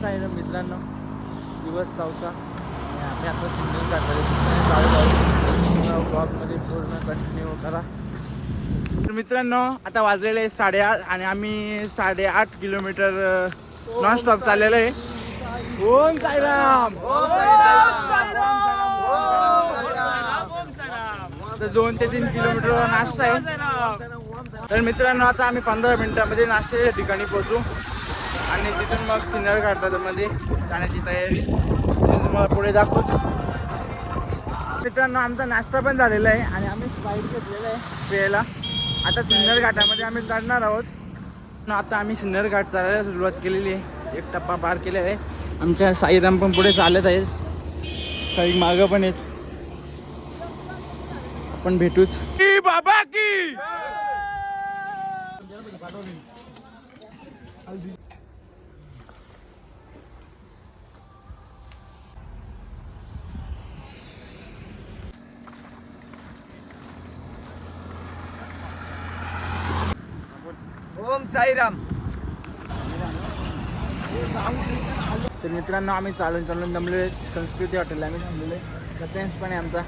साईराम मित्रांनो? दिवस चौथा. आणि आम्ही आता चालू जाऊ ब्लॉगमध्ये पूर्ण कंटिन्यू करा. तर मित्रांनो आता वाजलेले आहे साडेआठ आणि आम्ही साडेआठ किलोमीटर नॉन स्टॉप चाललेलं आहे. ओम साईराम. तर दोन ते तीन किलोमीटर नाश्ता आहे. तर मित्रांनो आता आम्ही पंधरा मिनिटामध्ये नाश्त्याच्या ठिकाणी पोहोचू. आणि तिथून मग सिन्नर घाटामध्ये जाण्याची तयारी. तुम्हाला पुढे दाखवूच मित्रांनो आमचा नाश्ता पण झालेला आहे आणि आम्ही स्पाईट घेतलेला आहे प्यायला आता सिन्नर घाटामध्ये आम्ही चढणार आहोत. आता आम्ही सिन्नर घाट चालायला सुरुवात केलेली आहे. एक टप्पा पार केलेला आहे. आमच्या साईराम पण पुढे चालत आहेत. काही मागं पण आहेत. आपण भेटूच. बाबा की! ओम साईराम. तर मित्रांनो आम्ही चालून चालून जमलेलो आहे संस्कृती हॉटेलला आम्ही थांबलेलो आहे सत्यांश पण आहे आमचा